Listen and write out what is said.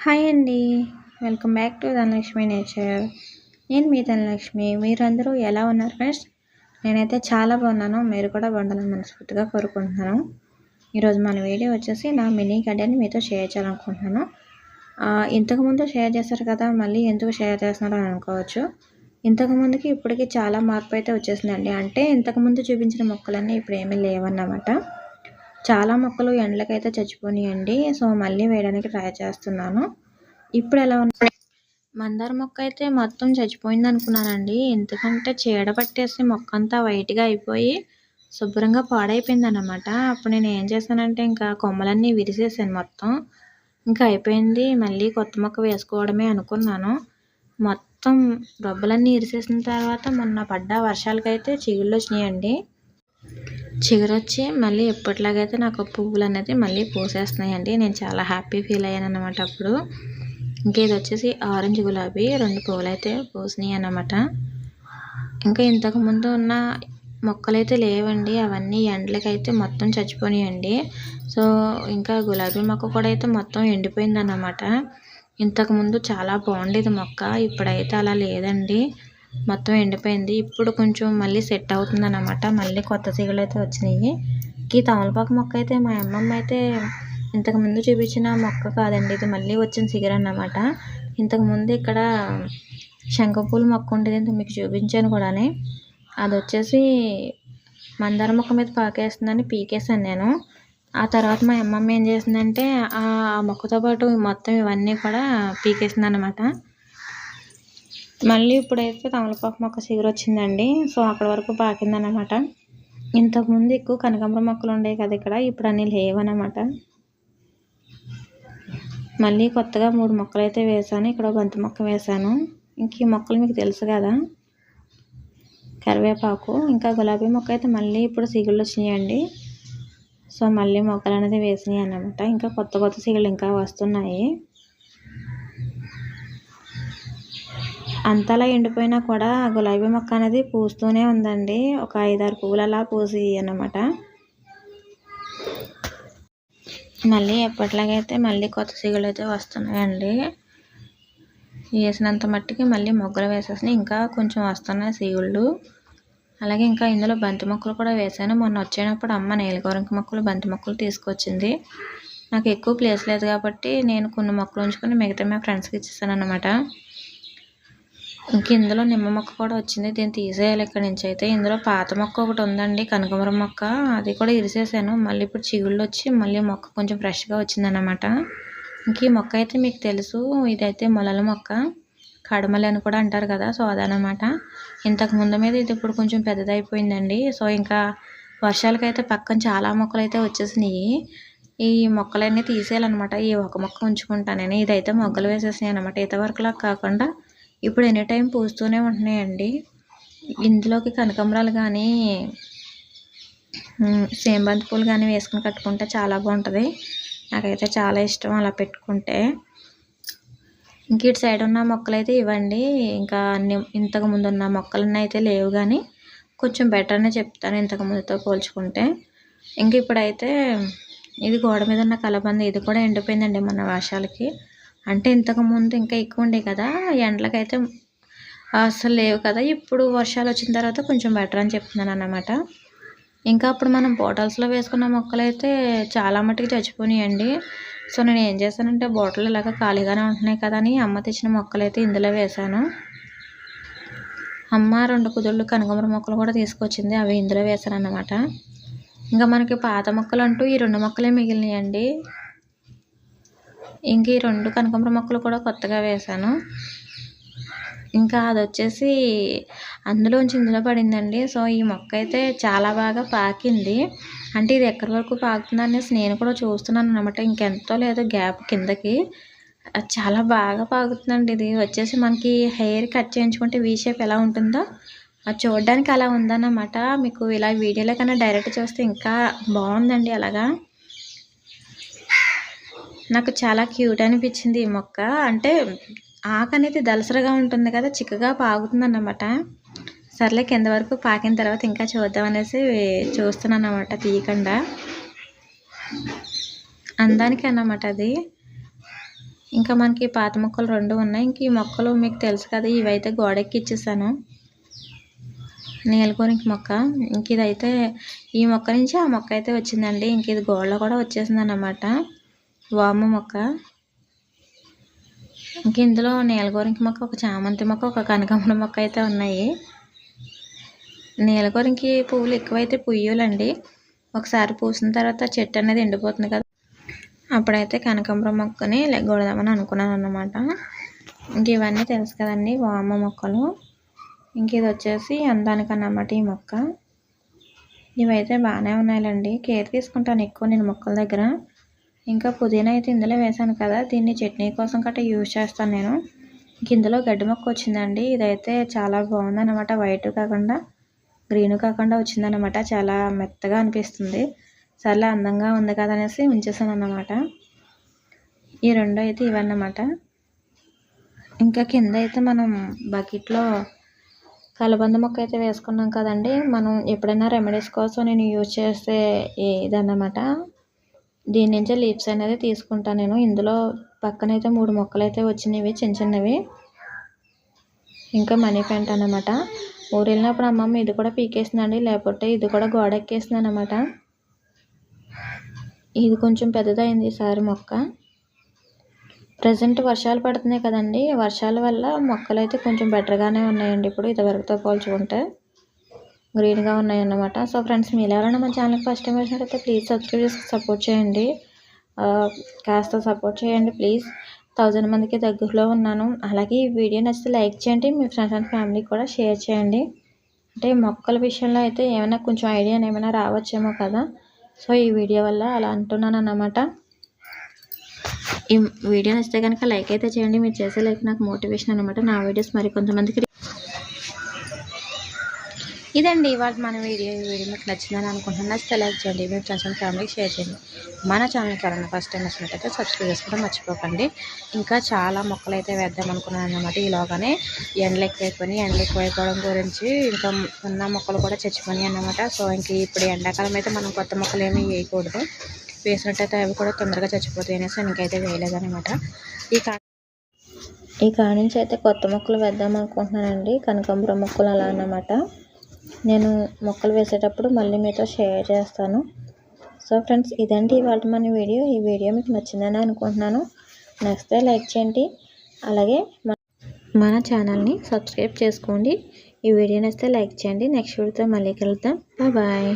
Hi అండి. Welcome back to Dhanalakshmi nature. నేను మీ ధనలక్ష్మి. మీరందరూ ఎలా ఉన్నారు ఫ్రెండ్స్? నేనైతే చాలా బాగున్నాను. మీరు కూడా బాగుండాలని మనస్ఫూర్తిగా కోరుకుంటున్నాను. ఈరోజు మన వీడియో వచ్చేసి నా మినీ గార్డెన్ మీతో షేర్ చేయాలనుకుంటున్నాను. ఇంతకుముందు షేర్ చేశారు కదా మళ్ళీ ఎందుకు షేర్ చేస్తున్నారు అని అనుకోవచ్చు. ఇంతకుముందుకి ఇప్పటికి చాలా మార్పు అయితే వచ్చేసిందండి. అంటే ఇంతకుముందు చూపించిన మొక్కలన్నీ ఇప్పుడు ఏమీ లేవన్నమాట. చాలా మొక్కలు ఎండలకైతే చచ్చిపోయినాయండి సో మళ్ళీ వేయడానికి ట్రై చేస్తున్నాను. ఇప్పుడు ఎలా ఉన్నాయి మందార మొక్క అయితే మొత్తం చచ్చిపోయింది అనుకున్నానండి. ఎందుకంటే చీడ పట్టేసి మొక్క అంతా వైట్గా అయిపోయి శుభ్రంగా పాడైపోయింది అనమాట అప్పుడు నేను ఏం చేశానంటే ఇంకా కొమ్మలన్నీ విరిసేసాను మొత్తం. ఇంకా అయిపోయింది. మళ్ళీ కొత్త మొక్క వేసుకోవడమే అనుకున్నాను. మొత్తం రొబ్బలన్నీ ఇరిసేసిన తర్వాత మొన్న పడ్డ వర్షాలకైతే చిగుళ్ళు వచ్చినాయండి. చిగురొచ్చి మళ్ళీ ఎప్పటిలాగైతే నాకు పువ్వులు అనేది మళ్ళీ పూసేస్తున్నాయండి. నేను చాలా హ్యాపీ ఫీల్ అయ్యాను అనమాట అప్పుడు. ఇంకా ఇది వచ్చేసి ఆరెంజ్ గులాబీ రెండు పువ్వులు అయితే పూసినాయి అన్నమాట ఇంకా ఇంతకుముందు ఉన్న మొక్కలైతే లేవండి. అవన్నీ ఎండలకైతే మొత్తం చచ్చిపోయాయండి సో ఇంకా గులాబీ మొక్క కూడా అయితే మొత్తం ఎండిపోయిందన్నమాట. ఇంతకుముందు చాలా బాగుండేది మొక్క. ఇప్పుడైతే అలా లేదండి. మొత్తం ఎండిపోయింది. ఇప్పుడు కొంచెం మళ్ళీ సెట్ అవుతుంది అనమాట మళ్ళీ కొత్త తీగలు అయితే వచ్చినాయి. ఈ తమలపాకు మొక్క అయితే మా అమ్మమ్మ అయితే ఇంతకుముందు చూపించిన మొక్క కాదండి. ఇది మళ్ళీ వచ్చిన సిగర్ అన్నమాట. ఇంతకుముందు ఇక్కడ శంఖపూల మొక్క ఉండేది మీకు చూపించాను కూడా అది వచ్చేసి మందార మొక్క మీద పాకేస్తుందని పీకేసాను నేను. ఆ తర్వాత మా అమ్మమ్మ ఏం చేసిందంటే ఆ మొక్కతో పాటు మొత్తం ఇవన్నీ కూడా పీకేసింది అనమాట మళ్ళీ ఇప్పుడైతే తమలపాకు మొక్క చిగురు వచ్చిందండి. సో అక్కడ వరకు పాకిందనమాట ఇంతకుముందు ఎక్కువ కనకాంబరం మొక్కలు ఉండేవి కదా ఇక్కడ ఇప్పుడు అన్నీ లేవన్నమాట. మళ్ళీ కొత్తగా మూడు మొక్కలు అయితే వేసాను ఇక్కడ బంతి మొక్క వేసాను ఇంక ఈ మొక్కలు మీకు తెలుసు కదా. కరివేపాకు ఇంకా గులాబీ మొక్క అయితే మళ్ళీ ఇప్పుడు సిగుళ్ళు వచ్చినాయండి. సో మళ్ళీ మొక్కలు అనేది వేసినాయి అన్నమాట. ఇంకా కొత్త కొత్త సిగులు ఇంకా వస్తున్నాయి. అంతలా ఎండిపోయినా కూడా గులాబీ మొక్క అనేది పూస్తూనే ఉందండి. ఒక ఐదారు పువ్వులు అలా పూసి అన్నమాట మళ్ళీ ఎప్పట్లాగైతే మళ్ళీ కొత్త సిగులు అయితే వస్తున్నాయండి. వేసినంత మట్టికి మళ్ళీ మొగ్గలు వేసేసినాయి ఇంకా కొంచెం వస్తున్నాయి సిగుళ్ళు. అలాగే ఇంకా ఇందులో బంతి మొక్కలు కూడా వేసాను మొన్న వచ్చేటప్పుడు అమ్మ నీలగోరంక మొక్కలు బంతి మొక్కలు తీసుకొచ్చింది. నాకు ఎక్కువ ప్లేస్ లేదు కాబట్టి నేను కొన్ని మొక్కలు ఉంచుకొని మిగతా మా ఫ్రెండ్స్కి ఇచ్చేసాను అనమాట ఇంక ఇందులో నిమ్మ మొక్క కూడా వచ్చింది. దీన్ని తీసేయాలి ఇక్కడ నుంచి అయితే. ఇందులో పాత మొక్క ఒకటి ఉందండి కనకమరం మొక్క. అది కూడా ఇరిసేసాను. మళ్ళీ ఇప్పుడు చిగుళ్ళు వచ్చి మళ్ళీ మొక్క కొంచెం ఫ్రెష్గా వచ్చిందనమాట ఇంక ఈ మొక్క అయితే మీకు తెలుసు ఇదైతే మొలల మొక్క. కడమలి అని కూడా అంటారు కదా సో అదనమాట ఇంతకు ముందు మీద ఇది ఇప్పుడు కొంచెం పెద్దదైపోయిందండి. సో ఇంకా వర్షాలకైతే పక్కన చాలా మొక్కలు అయితే వచ్చేసినాయి. ఈ మొక్కలన్నీ తీసేయాలన్నమాట. ఈ ఒక మొక్క ఉంచుకుంటాను నేను. ఇదైతే మొగ్గలు వేసేసినాయి అనమాట ఈత వరకులా కాకుండా ఇప్పుడు ఎనీ టైం పూస్తూనే ఉంటున్నాయండి. ఇందులోకి కనకాంబరాలు కానీ సేంబంతి పూలు కానీ వేసుకుని కట్టుకుంటే చాలా బాగుంటుంది. నాకైతే చాలా ఇష్టం అలా పెట్టుకుంటే. ఇంక ఇటు సైడ్ ఉన్న మొక్కలు అయితే ఇవ్వండి. ఇంకా అన్ని ఇంతకు ముందు ఉన్న మొక్కలన్నీ అయితే లేవు కానీ కొంచెం బెటర్ అనే చెప్తాను ఇంతకు ముందుతో పోల్చుకుంటే. ఇంక ఇప్పుడైతే ఇది గోడ మీద ఉన్న కలబంద ఇది కూడా ఎండిపోయిందండి మన వర్షాలకి. అంటే ఇంతకుముందు ఇంకా ఎక్కువ ఉండే కదా ఎండలకైతే అసలు లేవు కదా. ఇప్పుడు వర్షాలు వచ్చిన తర్వాత కొంచెం బెటర్ అని చెప్తున్నాను అన్నమాట. ఇంకా అప్పుడు మనం బాటిల్స్లో వేసుకున్న మొక్కలు అయితే చాలా మట్టుకు చచ్చిపోయినాయండి సో నేను ఏం చేశానంటే బాటిల్ ఇలాగ ఖాళీగానే ఉంటున్నాయి కదా అని అమ్మ తెచ్చిన మొక్కలు అయితే ఇందులో వేశాను. అమ్మ రెండు కుదుళ్ళు కనకమర మొక్కలు కూడా తీసుకొచ్చింది అవి ఇందులో వేశాను అన్నమాట ఇంకా మనకి పాత మొక్కలు అంటూ ఈ రెండు మొక్కలే మిగిలినాయండి. ఇంక ఈ రెండు కనకాంబర మొక్కలు కూడా కొత్తగా వేశాను. ఇంకా అది వచ్చేసి అందులోంచి ఇందులో పడిందండి. సో ఈ మొక్క అయితే చాలా బాగా పాకింది. అంటే ఇది ఎక్కడి వరకు పాకుతుంది అనేసి నేను కూడా చూస్తున్నాను అనమాట ఇంకెంతో లేదో గ్యాప్ కిందకి. చాలా బాగా పాకుతుందండి ఇది. వచ్చేసి మనకి హెయిర్ కట్ చేయించుకుంటే వీ షేప్ ఎలా ఉంటుందో అది చూడడానికి అలా ఉందన్నమాట. మీకు ఇలా వీడియోలో కన్నా డైరెక్ట్ చూస్తే ఇంకా బాగుందండి అలాగా. నాకు చాలా క్యూట్ అనిపించింది ఈ మొక్క. అంటే ఆకు అనేది దలసరగా ఉంటుంది కదా చిక్కగా పాగుతుంది అన్నమాట సర్లే కింద వరకు పాకిన తర్వాత ఇంకా చూద్దాం అనేసి చూస్తున్నాను అన్నమాట తీయకుండా. అందానికి అన్నమాట అది. ఇంకా మనకి పాత మొక్కలు రెండు ఉన్నాయి. ఇంక ఈ మొక్కలు మీకు తెలుసు కదా ఇవైతే గోడెక్కి ఇచ్చేసాను. నీలగోనికి మొక్క. ఇంక ఇదైతే ఈ మొక్క నుంచి ఆ మొక్క అయితే వచ్చిందండి. ఇంక ఇది గోడలో కూడా వచ్చేసింది అన్నమాట వాము మొక్క. ఇంక ఇందులో నీలగోరింకి మొక్క ఒక చామంతి మొక్క ఒక కనకాంబరం మొక్క అయితే ఉన్నాయి. నీలగోరింకి పువ్వులు ఎక్కువైతే పుయ్యులండి. ఒకసారి పూసిన తర్వాత చెట్టు అనేది ఎండిపోతుంది కదా. అప్పుడైతే కనకాంబరం మొక్కని లెగ్గొడదామని అనుకున్నాను అన్నమాట. ఇంక ఇవన్నీ తెలుసు కదండి వామ మొక్కలు. ఇంక ఇది వచ్చేసి అందానికన్నమాట ఈ మొక్క. ఇవైతే బాగానే ఉన్నాయండి కేర్ తీసుకుంటాను ఎక్కువ నేను మొక్కల దగ్గర. ఇంకా పుదీనా అయితే ఇందులో వేసాను కదా దీన్ని చట్నీ కోసం కట్ట యూజ్ చేస్తాను నేను. ఇందులో గడ్డి మొక్క వచ్చిందండి ఇదైతే చాలా బాగుందన్నమాట. వైట్ కాకుండా గ్రీన్ కాకుండా వచ్చిందనమాట చాలా మెత్తగా అనిపిస్తుంది. చాలా అందంగా ఉంది కదా అనేసి ఉంచేసాను అన్నమాట ఈ రెండు అయితే ఇవన్నమాట. ఇంకా కింద అయితే మనం బకెట్లో కలబంద మొక్క అయితే వేసుకున్నాం కదండి. మనం ఎప్పుడైనా రెమెడీస్ కోసం నేను యూజ్ చేసే ఇదన్నమాట. దీని నుంచే లీవ్స్ అనేది తీసుకుంటాను నేను. ఇందులో పక్కనైతే మూడు మొక్కలు అయితే వచ్చినవి చిన్న చిన్నవి. ఇంకా మనీ ప్యాంట్ అనమాట ఊరు వెళ్ళినప్పుడు అమ్మమ్మ ఇది కూడా పీకేసిందండి లేకపోతే ఇది కూడా గోడ ఎక్కేసింది అనమాట ఇది కొంచెం పెద్దదైంది ఈసారి మొక్క. ప్రజెంట్ వర్షాలు పడుతున్నాయి కదండి. వర్షాల వల్ల మొక్కలు అయితే కొంచెం బెటర్గానే ఉన్నాయండి ఇప్పుడు ఇదివరకుతో పోల్చుకుంటే. గ్రీన్గా ఉన్నాయి అన్నమాట సో ఫ్రెండ్స్ మీరు ఎవరైనా మన ఛానల్కి ఫస్ట్ టైం వచ్చినట్లయితే ప్లీజ్ సబ్స్క్రైబ్ చేసి సపోర్ట్ చేయండి. కాస్త సపోర్ట్ చేయండి ప్లీజ్. థౌజండ్ మందికి దగ్గరలో ఉన్నాను. అలాగే ఈ వీడియో నచ్చితే లైక్ చేయండి. మీ ఫ్రెండ్స్ అండ్ ఫ్యామిలీకి కూడా షేర్ చేయండి. అంటే మొక్కల విషయంలో అయితే ఏమైనా కొంచెం ఐడియా ఏమైనా రావచ్చేమో కదా. సో ఈ వీడియో వల్ల అలా అంటున్నాను అన్నమాట. ఈ వీడియో నచ్చితే కనుక లైక్ అయితే చేయండి. మీరు చేసే లైక్ నాకు మోటివేషన్ అనమాట నా వీడియోస్ మరి కొంతమందికి ఇదండి ఇవాళ మన వీడియో. ఈ వీడియో మీకు నచ్చిందని అనుకుంటున్నాను నచ్చితే లైక్ చేయండి. మీ ఫ్రెండ్స్ అండ్ ఫ్యామిలీకి షేర్ చేయండి. మన ఛానల్కి ఎవరైనా ఫస్ట్ టైం వచ్చినట్టయితే సబ్స్క్రైబ్ చేసుకోవడం మర్చిపోకండి. ఇంకా చాలా మొక్కలు అయితే వేద్దాం అనుకున్నాను అనమాట ఈలోగానే. ఎండలు ఎక్కువైపోయి ఎండలు ఎక్కువైపోవడం గురించి ఇంకా ఉన్న మొక్కలు కూడా చచ్చిపోయి అన్నమాట. సో ఇంక ఇప్పుడు ఎండాకాలం అయితే మనం కొత్త మొక్కలు ఏమీ వేయకూడదు. వేసినట్టయితే అవి కూడా తొందరగా చచ్చిపోతాయి అనేసి ఇంకైతే వేయలేదనమాట ఈ కా ఈ కాడ నుంచి అయితే కొత్త మొక్కలు వేద్దాం అనుకుంటున్నానండి. కనకాంబరం మొక్కలు అలా అన్నమాట. నేను మొక్కలు వేసేటప్పుడు మళ్ళీ మీతో షేర్ చేస్తాను. సో ఫ్రెండ్స్ ఇదండి ఇవాళ మన వీడియో. ఈ వీడియో మీకు నచ్చిందని అనుకుంటున్నాను. నచ్చితే లైక్ చేయండి. అలాగే మన ఛానల్ని సబ్స్క్రైబ్ చేసుకోండి. ఈ వీడియో నచ్చితే లైక్ చేయండి. నెక్స్ట్ వీడియోతో మళ్ళీ కలుద్దాం. బాయ్.